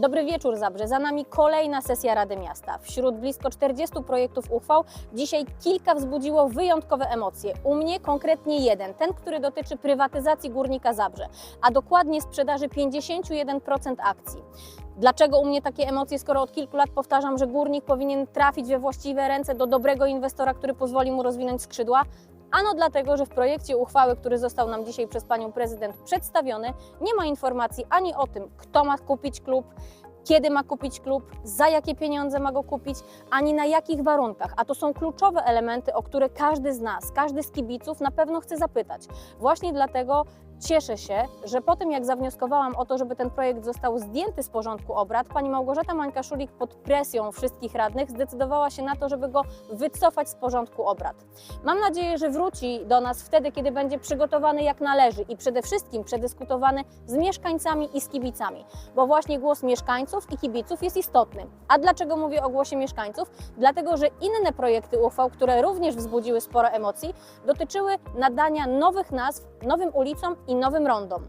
Dobry wieczór Zabrze. Za nami kolejna sesja Rady Miasta. Wśród blisko 40 projektów uchwał dzisiaj kilka wzbudziło wyjątkowe emocje. U mnie konkretnie jeden, ten, który dotyczy prywatyzacji Górnika Zabrze, a dokładnie sprzedaży 51% akcji. Dlaczego u mnie takie emocje, skoro od kilku lat powtarzam, że górnik powinien trafić we właściwe ręce do dobrego inwestora, który pozwoli mu rozwinąć skrzydła? Ano dlatego, że w projekcie uchwały, który został nam dzisiaj przez panią prezydent przedstawiony, nie ma informacji ani o tym, kto ma kupić klub, kiedy ma kupić klub, za jakie pieniądze ma go kupić, ani na jakich warunkach. A to są kluczowe elementy, o które każdy z nas, każdy z kibiców na pewno chce zapytać. Właśnie dlatego cieszę się, że po tym jak zawnioskowałam o to, żeby ten projekt został zdjęty z porządku obrad, pani Małgorzata Mańka-Szulik pod presją wszystkich radnych zdecydowała się na to, żeby go wycofać z porządku obrad. Mam nadzieję, że wróci do nas wtedy, kiedy będzie przygotowany jak należy i przede wszystkim przedyskutowany z mieszkańcami i z kibicami, bo właśnie głos mieszkańców i kibiców jest istotny. A dlaczego mówię o głosie mieszkańców? Dlatego, że inne projekty uchwał, które również wzbudziły sporo emocji, dotyczyły nadania nowych nazw nowym ulicom i nowym rondom.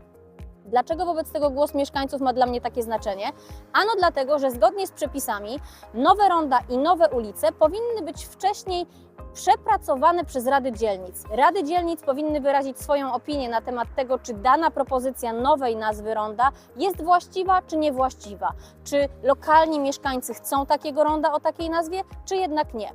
Dlaczego wobec tego głos mieszkańców ma dla mnie takie znaczenie? Ano dlatego, że zgodnie z przepisami nowe ronda i nowe ulice powinny być wcześniej przepracowane przez Rady Dzielnic. Rady Dzielnic powinny wyrazić swoją opinię na temat tego, czy dana propozycja nowej nazwy ronda jest właściwa czy niewłaściwa. Czy lokalni mieszkańcy chcą takiego ronda o takiej nazwie, czy jednak nie.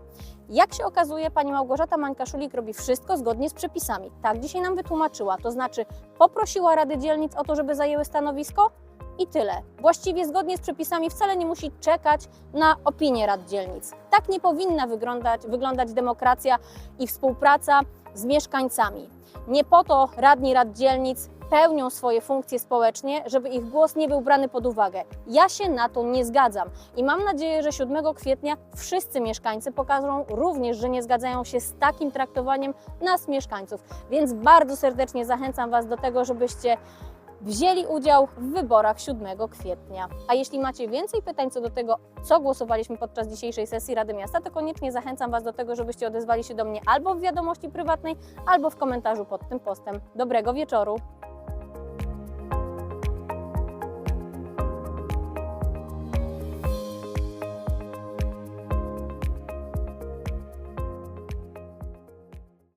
Jak się okazuje, pani Małgorzata Mańka-Szulik robi wszystko zgodnie z przepisami. Tak dzisiaj nam wytłumaczyła, to znaczy poprosiła Rady Dzielnic o to, żeby zajęły stanowisko i tyle. Właściwie zgodnie z przepisami wcale nie musi czekać na opinię Rad Dzielnic. Tak nie powinna wyglądać, wyglądać demokracja i współpraca z mieszkańcami. Nie po to radni Rad Dzielnic pełnią swoje funkcje społecznie, żeby ich głos nie był brany pod uwagę. Ja się na to nie zgadzam i mam nadzieję, że 7 kwietnia wszyscy mieszkańcy pokażą również, że nie zgadzają się z takim traktowaniem nas mieszkańców. Więc bardzo serdecznie zachęcam Was do tego, żebyście wzięli udział w wyborach 7 kwietnia. A jeśli macie więcej pytań co do tego, co głosowaliśmy podczas dzisiejszej sesji Rady Miasta, to koniecznie zachęcam Was do tego, żebyście odezwali się do mnie albo w wiadomości prywatnej, albo w komentarzu pod tym postem. Dobrego wieczoru!